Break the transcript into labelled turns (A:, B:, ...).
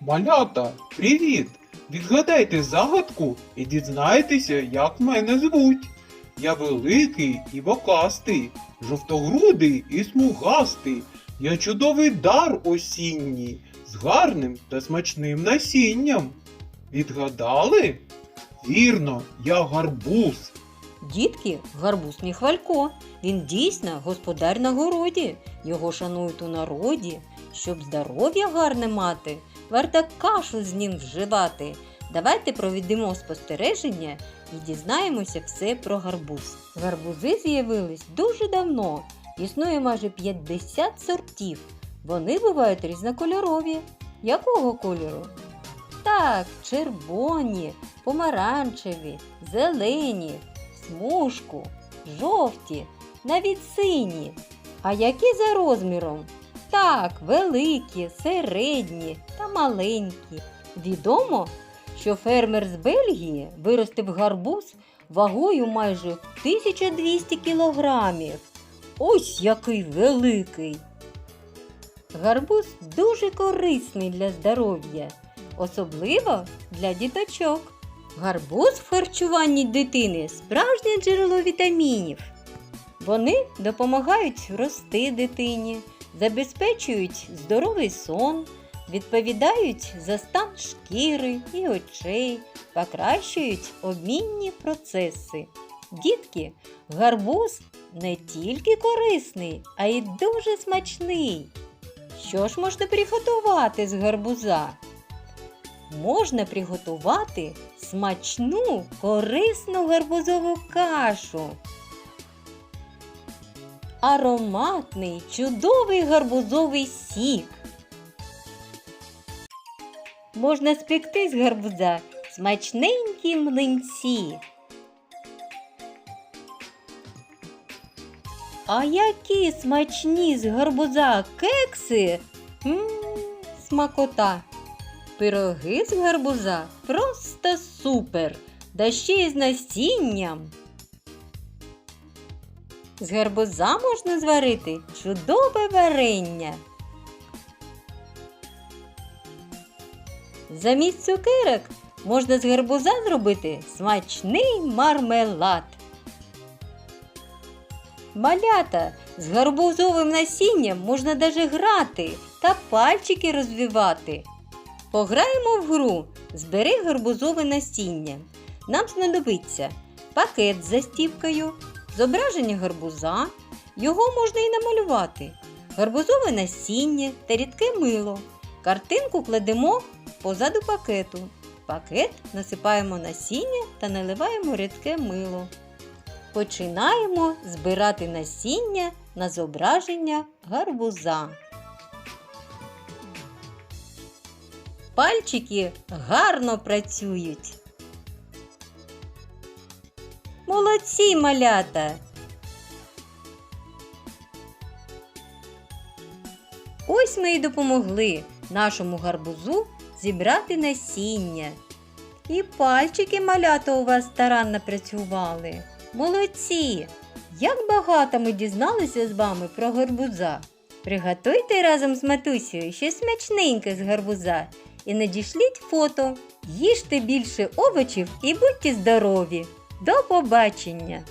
A: Малята, привіт! Відгадайте загадку і дізнаєтеся, як мене звуть. Я великий і бокастий, жовтогрудий і смугастий. Я чудовий дар осінній, з гарним та смачним насінням. Відгадали? Вірно, я гарбуз.
B: Дітки, гарбуз не хвалько. Він дійсно господар на городі. Його шанують у народі. Щоб здоров'я гарне мати, варто кашу з ним вживати. Давайте проведемо спостереження і дізнаємося все про гарбуз. Гарбузи з'явились дуже давно. Існує майже 50 сортів. Вони бувають різнокольорові. Якого кольору? Так, червоні, помаранчеві, зелені, смужку, жовті, навіть сині. А які за розміром? Так, великі, середні та маленькі. Відомо, що фермер з Бельгії виростив гарбуз вагою майже 1200 кілограмів. Ось який великий. Гарбуз дуже корисний для здоров'я, особливо для діточок. Гарбуз в харчуванні дитини справжнє джерело вітамінів. Вони допомагають рости дитині, забезпечують здоровий сон, відповідають за стан шкіри і очей, покращують обмінні процеси. Дітки, гарбуз не тільки корисний, а й дуже смачний. Що ж можна приготувати з гарбуза? Можна приготувати смачну, корисну гарбузову кашу. Ароматний, чудовий гарбузовий сік. Можна спекти з гарбуза смачненькі млинці. А які смачні з гарбуза кекси? М, смакота. Пироги з гарбуза просто супер. Да ще й з насінням. З гарбуза можна зварити чудове варення. Замість цукерок можна з гарбуза зробити смачний мармелад. Малята з гарбузовим насінням можна даже грати та пальчики розвивати. Пограємо в гру Збери гарбузове насіння. Нам знадобиться пакет з застіпкою, зображення гарбуза. Його можна і намалювати. Гарбузове насіння та рідке мило. Картинку кладемо позаду пакету. Пакет насипаємо насіння та наливаємо рідке мило. Починаємо збирати насіння на зображення гарбуза. Пальчики гарно працюють. Молодці малята! Ось ми й допомогли нашому гарбузу зібрати насіння. І пальчики малята у вас старанно працювали. Молодці! Як багато ми дізналися з вами про гарбуза. Приготуйте разом з матусею щось смачненьке з гарбуза і надішліть фото. Їжте більше овочів і будьте здорові! До побачення!